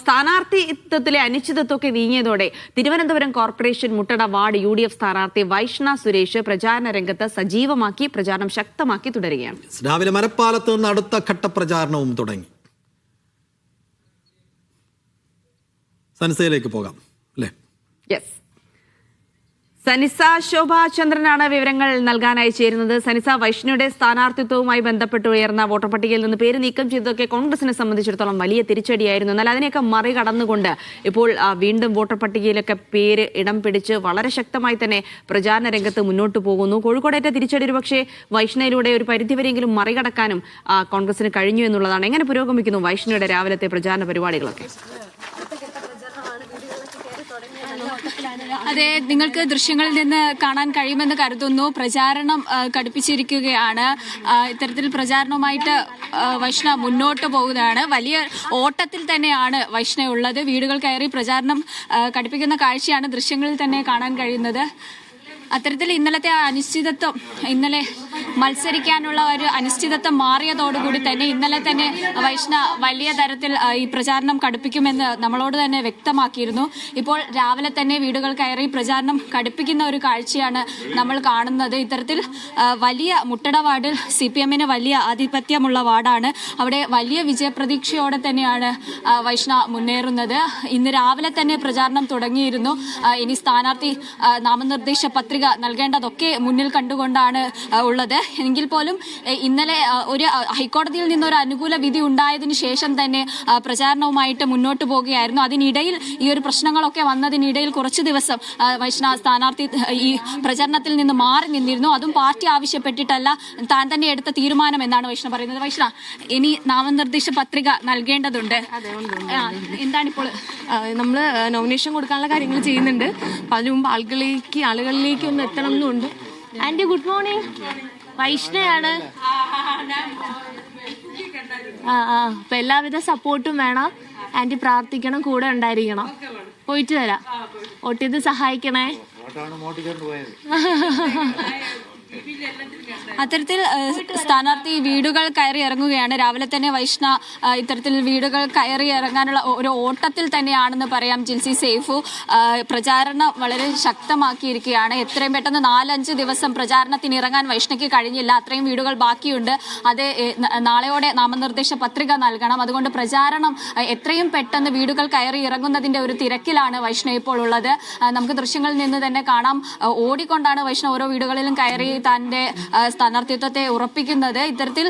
സ്ഥാനാർത്ഥിത്വത്തിലെ അനിശ്ചിതത്വമൊക്കെ നീങ്ങിയതോടെ Thiruvananthapuram corporation Muttada ward U D F സ്ഥാനാർത്ഥി വൈഷ്ണ സുരേഷ് പ്രചാരണ രംഗത്ത് സജീവമാക്കി പ്രചാരണം ശക്തമാക്കി തുടരുകയാണ്. രാവിലെ മരപ്പാലത്ത് നിന്ന് അടുത്ത ഘട്ട പ്രചാരണവും തുടങ്ങി. സനസയിലേക്ക് പോകാം അല്ലേ? യെസ് സനിസ ശോഭാചന്ദ്രനാണ് വിവരങ്ങൾ നൽകാനായി ചേരുന്നത്. സനിസ വൈഷ്ണുയുടെ സ്ഥാനാർത്ഥിത്വവുമായി ബന്ധപ്പെട്ട് ഉയർന്ന വോട്ടർ പട്ടികയിൽ നിന്ന് പേര് നീക്കം ചെയ്തതൊക്കെ കോൺഗ്രസിനെ സംബന്ധിച്ചിടത്തോളം വലിയ തിരിച്ചടിയായിരുന്നു. എന്നാൽ അതിനെയൊക്കെ മറികടന്നുകൊണ്ട് ഇപ്പോൾ വീണ്ടും വോട്ടർ പട്ടികയിലൊക്കെ പേര് ഇടം പിടിച്ച് വളരെ ശക്തമായി തന്നെ പ്രചാരണ രംഗത്ത് മുന്നോട്ട് പോകുന്നു. കോഴിക്കോടേറ്റ തിരിച്ചടി ഒരു പക്ഷേ വൈഷ്ണയിലൂടെ ഒരു പരിധിവരെയെങ്കിലും മറികടക്കാനും കോൺഗ്രസിന് കഴിഞ്ഞു എന്നുള്ളതാണ്. എങ്ങനെ പുരോഗമിക്കുന്നു വൈഷ്ണയുടെ രാവിലത്തെ പ്രചാരണ പരിപാടികളൊക്കെ? അതെ നിങ്ങൾക്ക് ദൃശ്യങ്ങളിൽ നിന്ന് കാണാൻ കഴിയുമെന്ന് കരുതുന്നു. പ്രചാരണം കടുപ്പിച്ചിരിക്കുകയാണ് ഇത്തരത്തിൽ പ്രചാരണവുമായിട്ട് വൈഷ്ണ മുന്നോട്ട് പോകുന്നതാണ് വലിയ ഓട്ടത്തിൽ തന്നെയാണ് വൈഷ്ണ ഉള്ളത്. വീടുകൾ കയറി പ്രചാരണം കടുപ്പിക്കുന്ന കാഴ്ചയാണ് ദൃശ്യങ്ങളിൽ തന്നെ കാണാൻ കഴിയുന്നത്. അത്തരത്തിൽ ഇന്നലത്തെ അനിശ്ചിതത്വം ഇന്നലെ മത്സരിക്കാനുള്ള ഒരു അനിശ്ചിതത്വം മാറിയതോടുകൂടി തന്നെ ഇന്നലെ തന്നെ വൈഷ്ണ വലിയ തരത്തിൽ ഈ പ്രചാരണം കടുപ്പിക്കുമെന്ന് നമ്മളോട് തന്നെ വ്യക്തമാക്കിയിരുന്നു. ഇപ്പോൾ രാവിലെ തന്നെ വീടുകൾ കയറി പ്രചാരണം കടുപ്പിക്കുന്ന ഒരു കാഴ്ചയാണ് നമ്മൾ കാണുന്നത്. ഇത്തരത്തിൽ വലിയ മുട്ടട വാർഡിൽ സി പി എമ്മിന് വലിയ ആധിപത്യമുള്ള വാർഡാണ്. അവിടെ വലിയ വിജയപ്രതീക്ഷയോടെ തന്നെയാണ് വൈഷ്ണ മുന്നേറുന്നത്. ഇന്ന് രാവിലെ തന്നെ പ്രചാരണം തുടങ്ങിയിരുന്നു. ഇനി സ്ഥാനാർത്ഥി നാമനിർദ്ദേശ പത്രിക നൽകേണ്ടതൊക്കെ മുന്നിൽ കണ്ടുകൊണ്ടാണ് ഉള്ളത്. എങ്കിൽ പോലും ഇന്നലെ ഒരു ഹൈക്കോടതിയിൽ നിന്ന് ഒരു അനുകൂല വിധി ഉണ്ടായതിനു ശേഷം തന്നെ പ്രചാരണവുമായിട്ട് മുന്നോട്ട് പോകുകയായിരുന്നു. അതിനിടയിൽ ഈ ഒരു പ്രശ്നങ്ങളൊക്കെ വന്നതിനിടയിൽ കുറച്ച് ദിവസം വൈഷ്ണവ സ്ഥാനാർത്ഥി ഈ പ്രചരണത്തിൽ നിന്ന് മാറി നിന്നിരുന്നു. അതും പാർട്ടി ആവശ്യപ്പെട്ടിട്ടല്ല താൻ തന്നെ എടുത്ത തീരുമാനം എന്നാണ് വൈഷ്ണവ് പറയുന്നത്. വൈഷ്ണ ഇനി നാമനിർദ്ദേശ പത്രിക നൽകേണ്ടതുണ്ട്. എന്താണ് എന്താണിപ്പോൾ? നമ്മൾ നോമിനേഷൻ കൊടുക്കാനുള്ള കാര്യങ്ങൾ ചെയ്യുന്നുണ്ട്. അതിനു മുമ്പ് ആളുകളിലേക്ക് ആളുകളിലേക്ക് ഒന്ന് എത്തണം എന്നുണ്ട്. ആന്റി ഗുഡ് മോർണിംഗ് വൈഷ്ണയാണ്. ആ ആ. അപ്പൊ എല്ലാവിധ സപ്പോർട്ടും വേണം. ആന്റി പ്രാർത്ഥിക്കണം കൂടെ ഉണ്ടായിരിക്കണം. പോയിട്ട് തരാം വോട്ട് ചെയ്ത് സഹായിക്കണേ അത്തരത്തിൽ സ്ഥാനാർത്ഥി വീടുകൾ കയറി ഇറങ്ങുകയാണ്. രാവിലെ തന്നെ വൈഷ്ണ ഇത്തരത്തിൽ വീടുകൾ കയറി ഇറങ്ങാനുള്ള ഒരു ഓട്ടത്തിൽ തന്നെയാണെന്ന് പറയാം ജിൻസി സേഫു പ്രചാരണം വളരെ ശക്തമാക്കിയിരിക്കുകയാണ്. എത്രയും പെട്ടെന്ന് നാലഞ്ച് ദിവസം പ്രചാരണത്തിന് ഇറങ്ങാൻ വൈഷ്ണയ്ക്ക് കഴിഞ്ഞില്ല. അത്രയും വീടുകൾ ബാക്കിയുണ്ട്. അത് നാളെയോടെ നാമനിർദ്ദേശ പത്രിക നൽകണം. അതുകൊണ്ട് പ്രചാരണം എത്രയും പെട്ടെന്ന് വീടുകൾ കയറി ഇറങ്ങുന്നതിന്റെ ഒരു തിരക്കിലാണ് വൈഷ്ണ ഇപ്പോൾ ഉള്ളത്. നമുക്ക് ദൃശ്യങ്ങളിൽ നിന്ന് തന്നെ കാണാം. ഓടിക്കൊണ്ടാണ് വൈഷ്ണ ഓരോ വീടുകളിലും കയറി തന്റെ സ്ഥാനാർത്ഥിത്വത്തെ ഉറപ്പിക്കുന്നത്. ഇത്തരത്തിൽ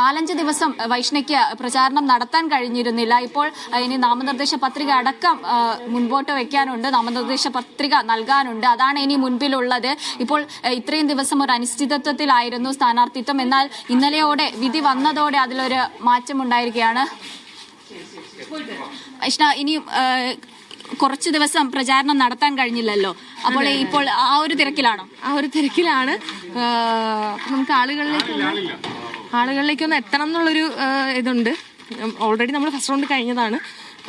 നാലഞ്ച് ദിവസം വൈഷ്ണയ്ക്ക് പ്രചാരണം നടത്താൻ കഴിഞ്ഞിരുന്നില്ല. ഇപ്പോൾ ഇനി നാമനിർദ്ദേശ പത്രിക അടക്കം മുൻപോട്ട് വെക്കാനുണ്ട്. നാമനിർദ്ദേശ പത്രിക നൽകാനുണ്ട്. അതാണ് ഇനി മുൻപിലുള്ളത്. ഇപ്പോൾ ഇത്രയും ദിവസം ഒരു അനിശ്ചിതത്വത്തിലായിരുന്നു സ്ഥാനാർത്ഥിത്വം. എന്നാൽ ഇന്നലെയോടെ വിധി വന്നതോടെ അതിലൊരു മാറ്റമുണ്ടായിരിക്കുകയാണ്. വൈഷ്ണ ഇനി കുറച്ച് ദിവസം പ്രചാരണം നടത്താൻ കഴിഞ്ഞില്ലല്ലോ. അപ്പോൾ ഇപ്പോൾ ആ ഒരു തിരക്കിലാണോ? ആ ഒരു തിരക്കിലാണ്. നമുക്ക് ആളുകളിലേക്ക് ഒന്ന് ആളുകളിലേക്ക് ഒന്ന് എത്തണം എന്നുള്ളൊരു ഇതുണ്ട്. ഓൾറെഡി നമ്മൾ ഫസ്റ്റ് റൗണ്ട് കഴിഞ്ഞതാണ്.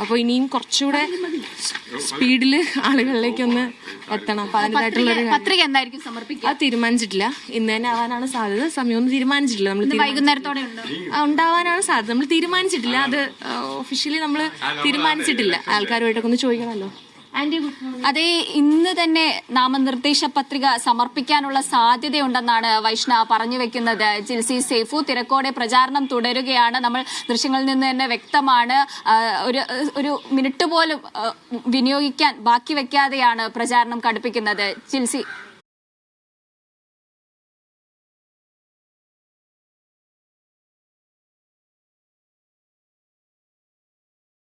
അപ്പോൾ ഇനിയും കുറച്ചുകൂടെ സ്പീഡിൽ ആളുകളിലേക്ക് ഒന്ന് എത്തണം. അപ്പൊ അതിന്റെതായിട്ടുള്ളൊരു പത്രിക എന്തായിരിക്കും സമർപ്പിക്കുക? അത് തീരുമാനിച്ചിട്ടില്ല. ഇന്ന് തന്നെ ആവാനാണ് സാധ്യത. സമയമൊന്നും തീരുമാനിച്ചിട്ടില്ല. നമ്മൾ വൈകുന്നേരത്തോടെ ഉണ്ടോ? ഉണ്ടാവാനാണ് സാധ്യത. നമ്മൾ തീരുമാനിച്ചിട്ടില്ല. അത് ഒഫീഷ്യലി നമ്മൾ തീരുമാനിച്ചിട്ടില്ല. ആൾക്കാരുമായിട്ടൊക്കെ ഒന്ന് ചോദിക്കണമല്ലോ. അതേ ഇന്ന് തന്നെ നാമനിർദ്ദേശ പത്രിക സമർപ്പിക്കാനുള്ള സാധ്യതയുണ്ടെന്നാണ് വൈഷ്ണ പറഞ്ഞു വെക്കുന്നത്. ജിൽസി സേഫു തിരക്കോടെ പ്രചാരണം തുടരുകയാണ്. നമ്മൾ ദൃശ്യങ്ങളിൽ നിന്ന് തന്നെ വ്യക്തമാണ്. ഒരു ഒരു മിനിറ്റ് പോലും വിനിയോഗിക്കാൻ ബാക്കി വെക്കാതെയാണ് പ്രചാരണം കടുപ്പിക്കുന്നത്. ജിൽസി